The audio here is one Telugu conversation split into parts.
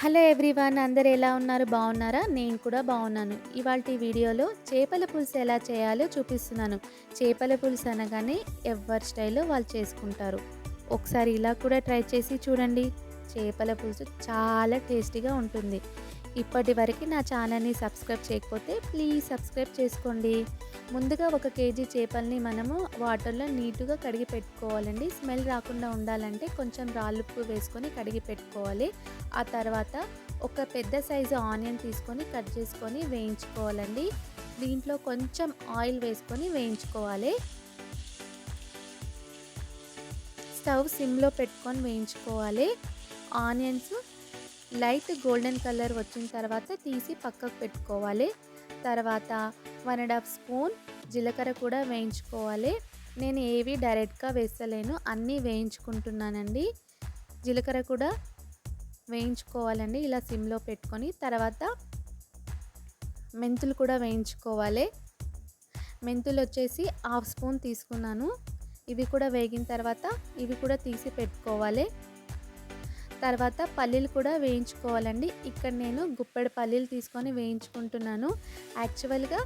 హలో ఎవ్రీవన్ అందరు ఎలా ఉన్నారు? బాగున్నారా? నేను కూడా బాగున్నాను. ఇవాళ వీడియోలో చేపల పులుసు ఎలా చేయాలో చూపిస్తున్నాను. చేపల పులుసు అనగానే ఎవరి స్టైల్లో వాళ్ళు చేసుకుంటారు. ఒకసారి ఇలా కూడా ట్రై చేసి చూడండి. చేపల పులుసు చాలా టేస్టీగా ఉంటుంది. ఇప్పటి వరకు నా ఛానల్ని సబ్స్క్రైబ్ చేయకపోతే ప్లీజ్ సబ్స్క్రైబ్ చేసుకోండి. ముందుగా ఒక కేజీ చేపల్ని మనము వాటర్లో నీట్గా కడిగి పెట్టుకోవాలండి. స్మెల్ రాకుండా ఉండాలంటే కొంచెం రాళ్ళుప్పు వేసుకొని కడిగి పెట్టుకోవాలి. ఆ తర్వాత ఒక పెద్ద సైజు ఆనియన్ తీసుకొని కట్ చేసుకొని వేయించుకోవాలండి. దీంట్లో కొంచెం ఆయిల్ వేసుకొని వేయించుకోవాలి. స్టవ్ సిమ్లో పెట్టుకొని వేయించుకోవాలి. ఆనియన్స్ లైట్ గోల్డెన్ కలర్ వచ్చిన తర్వాత తీసి పక్కకు పెట్టుకోవాలి. తర్వాత వన్ అండ్ హాఫ్ స్పూన్ జీలకర్ర కూడా వేయించుకోవాలి. నేను ఏవి డైరెక్ట్గా వేస్తలేను అన్నీ వేయించుకుంటున్నానండి. జీలకర్ర కూడా వేయించుకోవాలండి ఇలా సిమ్లో పెట్టుకొని. తర్వాత మెంతులు కూడా వేయించుకోవాలి. మెంతులు వచ్చేసి హాఫ్ స్పూన్ తీసుకున్నాను. ఇవి కూడా వేగిన తర్వాత ఇవి కూడా తీసి పెట్టుకోవాలి. తర్వాత పల్లీలు కూడా వేయించుకోవాలండి. ఇక్కడ నేను గుప్పెడు పల్లీలు తీసుకొని వేయించుకుంటున్నాను. యాక్చువల్గా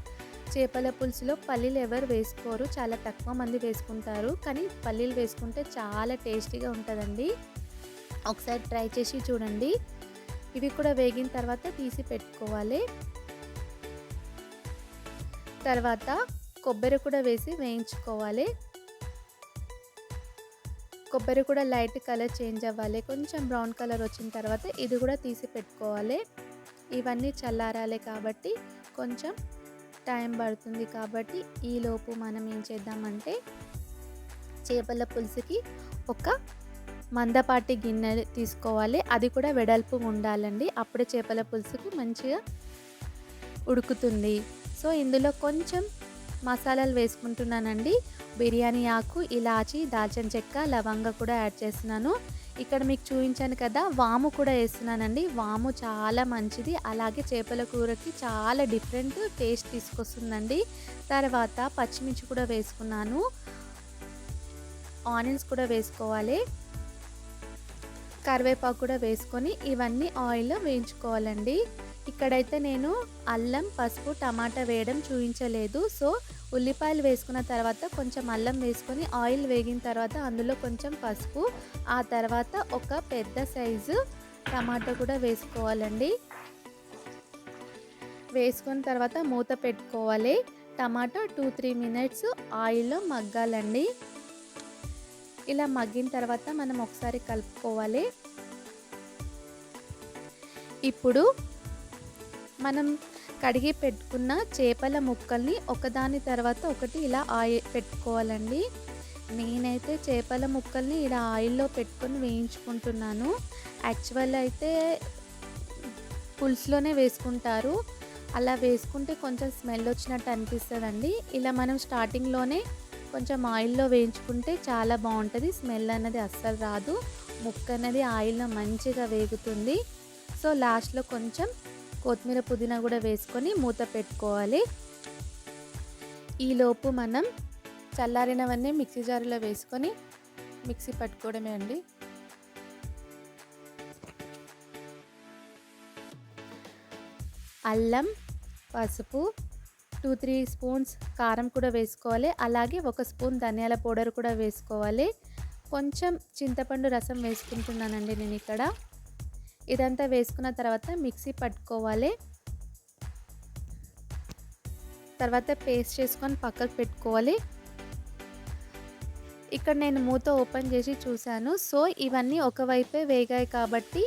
చేపల పులుసులో పల్లీలు ఎవరు వేసుకోరు. చాలా తక్కువ మంది వేసుకుంటారు. కానీ పల్లీలు వేసుకుంటే చాలా టేస్టీగా ఉంటుందండి. ఒకసారి ట్రై చేసి చూడండి. ఇవి కూడా వేగిన తర్వాత తీసి పెట్టుకోవాలి. తర్వాత కొబ్బరి కూడా వేసి వేయించుకోవాలి. కొబ్బరి కూడా లైట్ కలర్ చేంజ్ అవ్వాలి. కొంచెం బ్రౌన్ కలర్ వచ్చిన తర్వాత ఇది కూడా తీసి పెట్టుకోవాలి. ఇవన్నీ చల్లారాలి కాబట్టి కొంచెం టైం పడుతుంది కాబట్టి ఈలోపు మనం ఏం చేద్దామంటే చేపల పులుసుకి ఒక మందపాటి గిన్నె తీసుకోవాలి. అది కూడా వెడల్పు ఉండాలండి. అప్పుడే చేపల పులుసుకి మంచిగా ఉడుకుతుంది. సో ఇందులో కొంచెం మసాలాలు వేసుకుంటున్నానండి. బిర్యానీ ఆకు ఇలాచి దాల్చిన చెక్క లవంగ కూడా యాడ్ చేస్తున్నాను. ఇక్కడ మీకు చూపించాను కదా వాము కూడా వేస్తున్నానండి. వాము చాలా మంచిది. అలాగే చేపల కూరకి చాలా డిఫరెంట్ టేస్ట్ తీసుకొస్తుందండి. తర్వాత పచ్చిమిర్చి కూడా వేసుకున్నాను. ఆనియన్స్ కూడా వేసుకోవాలి. కరివేపాకు కూడా వేసుకొని ఇవన్నీ ఆయిల్లో వేయించుకోవాలండి. ఇక్కడైతే నేను అల్లం పసుపు టమాటా వేయడం చూపించలేదు. సో ఉల్లిపాయలు వేసుకున్న తర్వాత కొంచెం అల్లం వేసుకొని ఆయిల్ వేగిన తర్వాత అందులో కొంచెం పసుపు ఆ తర్వాత ఒక పెద్ద సైజు టమాటా కూడా వేసుకోవాలండి. వేసుకున్న తర్వాత మూత పెట్టుకోవాలి. టమాటా టూ త్రీ మినిట్స్ ఆయిల్లో మగ్గాలండి. ఇలా మగ్గిన తర్వాత మనం ఒకసారి కలుపుకోవాలి. ఇప్పుడు మనం కడిగి పెట్టుకున్న చేపల ముక్కల్ని ఒకదాని తర్వాత ఒకటి ఇలా ఆయిల్ పెట్టుకోవాలండి. నేనైతే చేపల ముక్కల్ని ఇలా ఆయిల్లో పెట్టుకొని వేయించుకుంటున్నాను. యాక్చువల్ అయితే పులుసులోనే వేసుకుంటారు. అలా వేసుకుంటే కొంచెం స్మెల్ వచ్చినట్టు అనిపిస్తుందండి. ఇలా మనం స్టార్టింగ్లోనే కొంచెం ఆయిల్లో వేయించుకుంటే చాలా బాగుంటుంది. స్మెల్ అన్నది అస్సలు రాదు. ముక్క అనేది ఆయిల్లో మంచిగా వేగుతుంది. సో లాస్ట్లో కొంచెం కొత్తిమీర పుదీనా కూడా వేసుకొని మూత పెట్టుకోవాలి. ఈలోపు మనం చల్లారినవన్నీ మిక్సీ జారులో వేసుకొని మిక్సీ పట్టుకోవడమే అండి. అల్లం పసుపు టూ త్రీ స్పూన్స్ కారం కూడా వేసుకోవాలి. అలాగే ఒక స్పూన్ ధనియాల పౌడర్ కూడా వేసుకోవాలి. కొంచెం చింతపండు రసం వేసుకుంటున్నానండి నేను ఇక్కడ. ఇదంతా వేసుకున్న తర్వాత మిక్సీ పట్టుకోవాలి. తర్వాత పేస్ట్ చేసుకొని పక్కకు పెట్టుకోవాలి. ఇక్కడ నేను మూత ఓపెన్ చేసి చూశాను. సో ఇవన్నీ ఒకవైపే వేగాయి కాబట్టి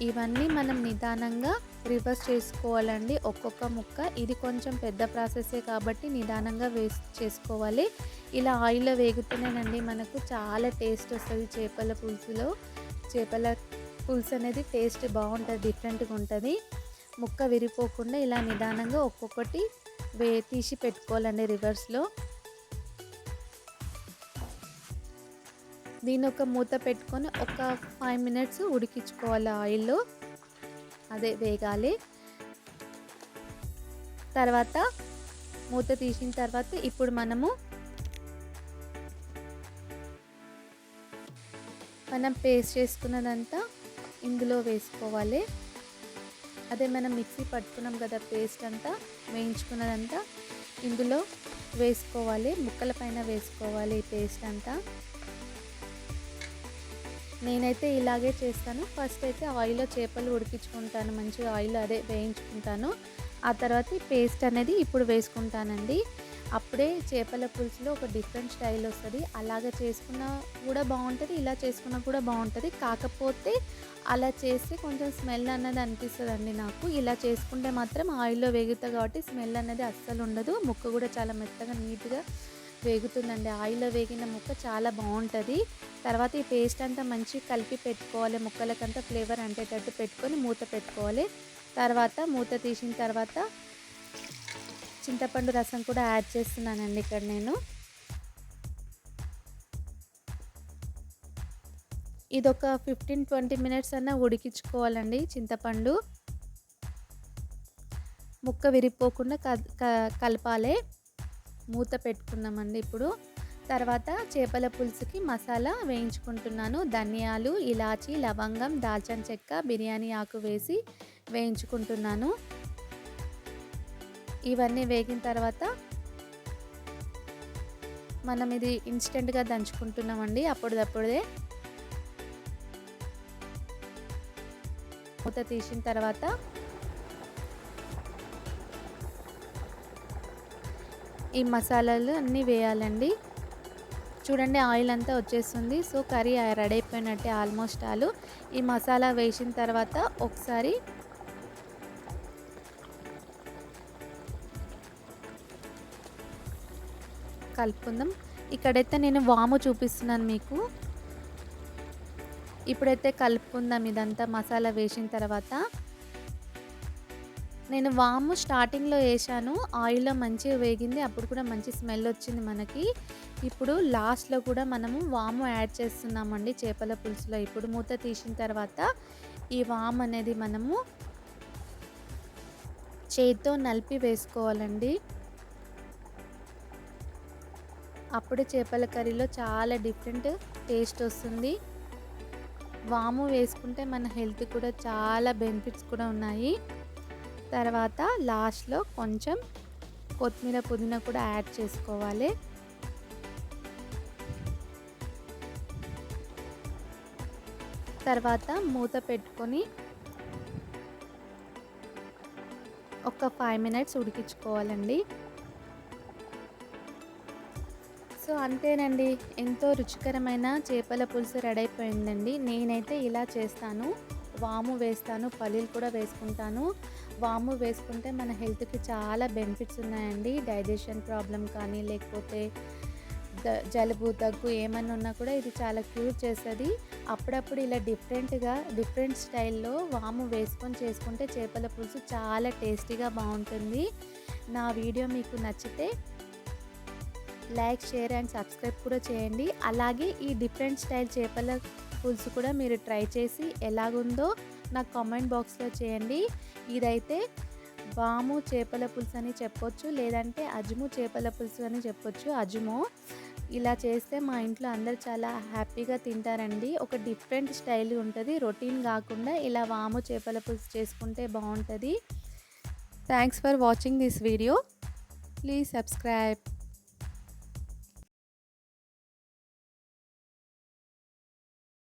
ఇవన్నీ మనం నిదానంగా రివర్స్ చేసుకోవాలండి. ఒక్కొక్క ముక్క. ఇది కొంచెం పెద్ద ప్రాసెసే కాబట్టి నిదానంగా వేస్ట్ చేసుకోవాలి. ఇలా ఆయిల్లో వేగుతూనేనండి మనకు చాలా టేస్ట్ వస్తుంది చేపల పులుసులో. చేపల పులుసు అనేది టేస్ట్ బాగుంటుంది డిఫరెంట్గా ఉంటుంది. ముక్క విరిపోకుండా ఇలా నిదానంగా ఒక్కొక్కటి వే తీసి పెట్టుకోవాలండి రివర్స్లో. దీని ఒక మూత పెట్టుకొని ఒక ఫైవ్ మినిట్స్ ఉడికించుకోవాలి ఆయిల్లో. అదే వేగాలి. తర్వాత మూత తీసిన తర్వాత ఇప్పుడు మనము మనం పేస్ట్ చేసుకున్నదంతా ఇందులో వేసుకోవాలి. అదే మనం మిక్సీ పట్టుకున్నాం కదా పేస్ట్ అంతా వేయించుకున్నదంతా ఇందులో వేసుకోవాలి. ముక్కల పైన వేసుకోవాలి ఈ పేస్ట్ అంతా. నేనైతే ఇలాగే చేస్తాను. ఫస్ట్ అయితే ఆయిల్లో చేపలు ఉడికించుకుంటాను మంచిగా ఆయిల్ అదే వేయించుకుంటాను. ఆ తర్వాత పేస్ట్ అనేది ఇప్పుడు వేసుకుంటానండి. అప్పుడే చేపల పులుసులో ఒక డిఫరెంట్ స్టైల్ వస్తుంది. అలాగ చేసుకున్నా కూడా బాగుంటుంది ఇలా చేసుకున్నా కూడా బాగుంటుంది. కాకపోతే అలా చేస్తే కొంచెం స్మెల్ అన్నది అనిపిస్తుంది అండి నాకు. ఇలా చేసుకుంటే మాత్రం ఆయిల్లో వేగుతుంది కాబట్టి స్మెల్ అనేది అస్సలు ఉండదు. ముక్క కూడా చాలా మెత్తగా నీట్గా వేగుతుందండి. ఆయిల్లో వేగిన ముక్క చాలా బాగుంటుంది. తర్వాత ఈ పేస్ట్ అంతా మంచి కలిపి పెట్టుకోవాలి. ముక్కలకంతా ఫ్లేవర్ అంటేటట్టు పెట్టుకొని మూత పెట్టుకోవాలి. తర్వాత మూత తీసిన తర్వాత చింతపండు రసం కూడా యాడ్ చేస్తున్నానండి ఇక్కడ నేను. ఇది ఒక ఫిఫ్టీన్ ట్వంటీ మినిట్స్ అన్న ఉడికించుకోవాలండి చింతపండు. ముక్క విరిగిపోకుండా కలపాలి. మూత పెట్టుకున్నామండి ఇప్పుడు. తర్వాత చేపల పులుసుకి మసాలా వేయించుకుంటున్నాను. ధనియాలు ఇలాచి లవంగం దాల్చిన చెక్క బిర్యానీ ఆకు వేసి వేయించుకుంటున్నాను. ఇవన్నీ వేగిన తర్వాత మనం ఇది ఇన్స్టెంట్గా దంచుకుంటున్నామండి. అప్పుడప్పుడే మూత తీసిన తర్వాత ఈ మసాలాలు అన్నీ వేయాలండి. చూడండి ఆయిల్ అంతా వచ్చేస్తుంది. సో కర్రీ రెడీ అయిపోయినట్టే ఆల్మోస్ట్ ఆలు. ఈ మసాలా వేసిన తర్వాత ఒకసారి కలుపుకుందాం. ఇక్కడైతే నేను వాము చూపిస్తున్నాను మీకు. ఇప్పుడైతే కలుపుకుందాం ఇదంతా మసాలా వేసిన తర్వాత. నేను వాము స్టార్టింగ్లో వేసాను ఆయిల్లో మంచిగా వేగింది. అప్పుడు కూడా మంచి స్మెల్ వచ్చింది మనకి. ఇప్పుడు లాస్ట్లో కూడా మనము వాము యాడ్ చేస్తున్నామండి చేపల పులుసులో. ఇప్పుడు మూత తీసిన తర్వాత ఈ వాము అనేది మనము చేతితో నలిపి వేసుకోవాలండి. అప్పుడు చేపల కర్రీలో చాలా డిఫరెంట్ టేస్ట్ వస్తుంది. వాము వేసుకుంటే మన హెల్త్ కూడా చాలా బెనిఫిట్స్ కూడా ఉన్నాయి. తర్వాత లాస్ట్లో కొంచెం కొత్తిమీర పుదీనా కూడా యాడ్ చేసుకోవాలి. తర్వాత మూత పెట్టుకొని ఒక ఫైవ్ మినిట్స్ ఉడికించుకోవాలండి. సో అంతేనండి. ఎంతో రుచికరమైన చేపల పులుసు రెడీ అయిపోయిందండి నేనైతే ఇలా చేస్తాను. వాము వేస్తాను పల్లీలు కూడా వేసుకుంటాను. వాము వేసుకుంటే మన హెల్త్కి చాలా బెనిఫిట్స్ ఉన్నాయండి. డైజెషన్ ప్రాబ్లం కానీ లేకపోతే జలుబు దగ్గు ఏమన్నా ఉన్నా కూడా ఇది చాలా క్యూర్ చేస్తుంది. అప్పుడప్పుడు ఇలా డిఫరెంట్గా డిఫరెంట్ స్టైల్లో వాము వేసుకొని చేసుకుంటే చేపల పులుసు చాలా టేస్టీగా బాగుంటుంది. నా వీడియో మీకు నచ్చితే లైక్ షేర్ అండ్ సబ్స్క్రైబ్ కూడా చేయండి. అలాగే ఈ డిఫరెంట్ స్టైల్ చేపల పులుసు కూడా మీరు ట్రై చేసి ఎలాగుందో నాకు కామెంట్ బాక్స్లో చేయండి. ఇదైతే వాము చేపల పులుసు అని చెప్పొచ్చు లేదంటే అజుము చేపల పులుసు అని చెప్పొచ్చు అజుము ఇలా చేస్తే మా ఇంట్లో అందరు చాలా హ్యాపీగా తింటారండి. ఒక డిఫరెంట్ స్టైల్ ఉంటుంది రొటీన్ కాకుండా ఇలా వాము చేపల పులుసు చేసుకుంటే బాగుంటుంది. Thanks for watching this video. Please subscribe.